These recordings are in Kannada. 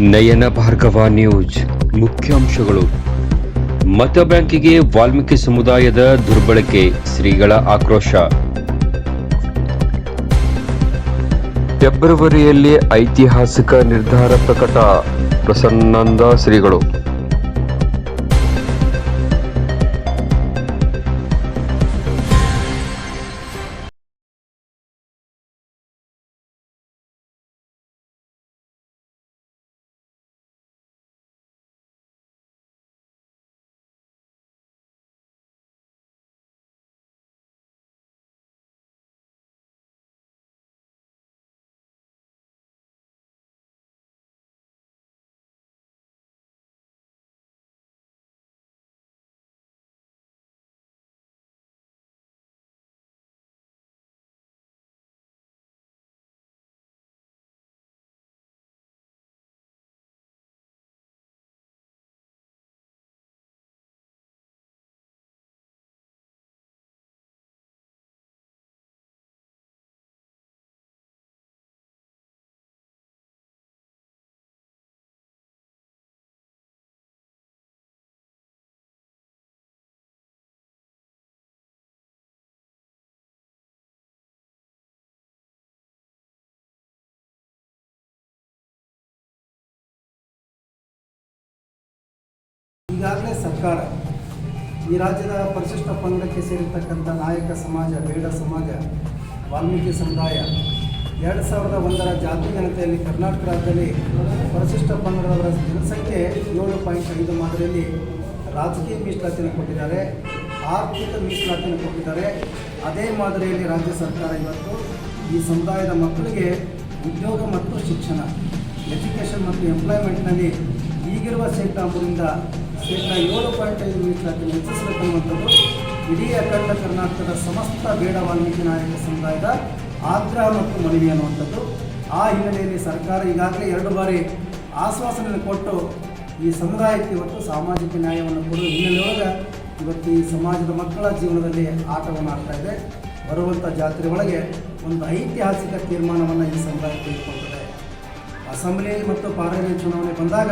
ನಯನ ಭಾರ್ಗವ ನ್ಯೂಸ್. ಮುಖ್ಯಾಂಶಗಳು. ಮತ ಬ್ಯಾಂಕಿಗೆ ವಾಲ್ಮೀಕಿ ಸಮುದಾಯದ ದುರ್ಬಳಕೆ, ಶ್ರೀಗಳ ಆಕ್ರೋಶ. ಫೆಬ್ರವರಿಯಲ್ಲಿ ಐತಿಹಾಸಿಕ ನಿರ್ಧಾರ ಪ್ರಕಟ. ಪ್ರಸನ್ನಾನಂದ ಶ್ರೀಗಳು. ಈಗಾಗಲೇ ಸರ್ಕಾರ ಈ ರಾಜ್ಯದ ಪರಿಶಿಷ್ಟ ಪಂಗಡಕ್ಕೆ ಸೇರಿರ್ತಕ್ಕಂಥ ನಾಯಕ ಸಮಾಜ, ಬೇಡ ಸಮಾಜ, ವಾಲ್ಮೀಕಿ ಸಮುದಾಯ ಎರಡು ಸಾವಿರದ ಒಂದರ ಜಾತಿ ಜನತೆಯಲ್ಲಿ ಕರ್ನಾಟಕ ರಾಜ್ಯದಲ್ಲಿ ಪರಿಶಿಷ್ಟ ಪಂಗಡದವರ ಜನಸಂಖ್ಯೆ ಏಳು ಪಾಯಿಂಟ್ ಐದು ಮಾದರಿಯಲ್ಲಿ ರಾಜಕೀಯ ಮೀಸಲಾತಿಯನ್ನು ಕೊಟ್ಟಿದ್ದಾರೆ, ಆರ್ಥಿಕ ಮೀಸಲಾತಿಯನ್ನು ಕೊಟ್ಟಿದ್ದಾರೆ. ಅದೇ ಮಾದರಿಯಲ್ಲಿ ರಾಜ್ಯ ಸರ್ಕಾರ ಇವತ್ತು ಈ ಸಮುದಾಯದ ಮಕ್ಕಳಿಗೆ ಉದ್ಯೋಗ ಮತ್ತು ಶಿಕ್ಷಣ, ಎಜುಕೇಷನ್ ಮತ್ತು ಎಂಪ್ಲಾಯ್ಮೆಂಟ್ನಲ್ಲಿ ಈಗಿರುವ ಶೇಕಡ ಮೂರಿಂದ ಶೇಕಡ ಏಳು ಪಾಯಿಂಟ್ ಐದು ಮೀಸಲಾತಿಯನ್ನು ಹೆಚ್ಚಿಸಬೇಕನ್ನುವಂಥದ್ದು ಇಡೀ ಅಖಂಡ ಕರ್ನಾಟಕದ ಸಮಸ್ತ ಬೇಡ ವಾಲ್ಮೀಕಿ ನಾಯಕ ಸಮುದಾಯದ ಆಗ್ರಹ ಮತ್ತು ಮನವಿ ಅನ್ನುವಂಥದ್ದು. ಆ ಹಿನ್ನೆಲೆಯಲ್ಲಿ ಸರ್ಕಾರ ಈಗಾಗಲೇ ಎರಡು ಬಾರಿ ಆಶ್ವಾಸನೆಯನ್ನು ಕೊಟ್ಟು ಈ ಸಮುದಾಯಕ್ಕೆ ಇವತ್ತು ಸಾಮಾಜಿಕ ನ್ಯಾಯವನ್ನು ಕೊಡುವ ಹಿನ್ನೆಲೆಯೊಳಗೆ ಇವತ್ತು ಈ ಸಮಾಜದ ಮಕ್ಕಳ ಜೀವನದಲ್ಲಿ ಆಟವನ್ನು ಆಡ್ತಾ ಇದೆ. ಬರುವಂಥ ಜಾತ್ರೆ ಒಳಗೆ ಒಂದು ಐತಿಹಾಸಿಕ ತೀರ್ಮಾನವನ್ನು ಈ ಸಮುದಾಯ ತೆಗೆದುಕೊಳ್ತದೆ. ಅಸೆಂಬ್ಲಿ ಮತ್ತು ಪಾರ್ಲಿಮೆಂಟ್ ಚುನಾವಣೆ ಬಂದಾಗ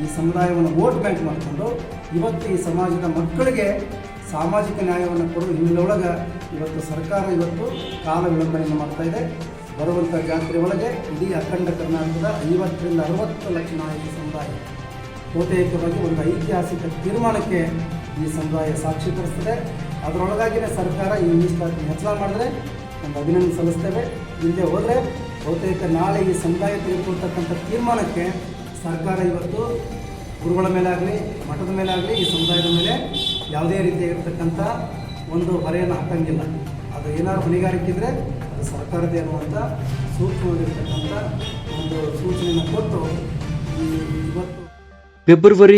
ಈ ಸಮುದಾಯವನ್ನು ವೋಟ್ ಬ್ಯಾಂಕ್ ಮಾಡಿಕೊಂಡು ಇವತ್ತು ಈ ಸಮಾಜದ ಮಕ್ಕಳಿಗೆ ಸಾಮಾಜಿಕ ನ್ಯಾಯವನ್ನು ಕೊಡುವ ಹಿನ್ನೆಲೆಯೊಳಗೆ ಇವತ್ತು ಸರ್ಕಾರ ಇವತ್ತು ಕಾಲ ವಿಳಂಬನೆಯನ್ನು ಮಾಡ್ತಾ ಇದೆ. ಬರುವಂಥ ಜಾತ್ರೆ ಒಳಗೆ ಇಡೀ ಅಖಂಡ ಕರ್ನಾಟಕದ ಐವತ್ತರಿಂದ ಅರವತ್ತು ಲಕ್ಷ ನಾಯಕ ಸಮುದಾಯ ಬಹುತೇಕವಾಗಿ ಒಂದು ಐತಿಹಾಸಿಕ ತೀರ್ಮಾನಕ್ಕೆ ಈ ಸಮುದಾಯ ಸಾಕ್ಷೀಕರಿಸ್ತದೆ ಅದರೊಳಗಾಗಿಯೇ ಸರ್ಕಾರ ಈ ಮೀಸಲಾತಿ ಹೆಚ್ಚಳ ಮಾಡಿದ್ರೆ ಒಂದು ಅಭಿನಂದನೆ ಸಲ್ಲಿಸ್ತೇವೆ. ಇಲ್ಲದೆ ಹೋದರೆ ಬಹುತೇಕ ನಾಳೆ ಈ ಸಮುದಾಯ ತೆಗೆದುಕೊಳ್ತಕ್ಕಂಥ ತೀರ್ಮಾನಕ್ಕೆ ಸರ್ಕಾರ ಇವತ್ತು ಗುರುಗಳ ಮೇಲೆ ಆಗಲಿ ಮಠದ ಮೇಲೆ ಆಗಲಿ ಈ ಸಮುದಾಯದ ಮೇಲೆ ಯಾವುದೇ ರೀತಿಯಾಗಿರ್ತಕ್ಕಂಥ ಒಂದು ಹೊರೆಯನ್ನು ಹಾಕಂಗಿಲ್ಲ ಅದು ಏನಾದ್ರು ಹೊಣೆಗಾರಿಕೆ ಇದ್ದರೆ ಅದು ಸರ್ಕಾರದೇ ಅನ್ನುವಂಥ ಸೂಕ್ಷ್ಮವಾಗಿರ್ತಕ್ಕಂಥ ಒಂದು ಸೂಚನೆಯನ್ನು ಕೊಟ್ಟು ಇವತ್ತು ಫೆಬ್ರವರಿ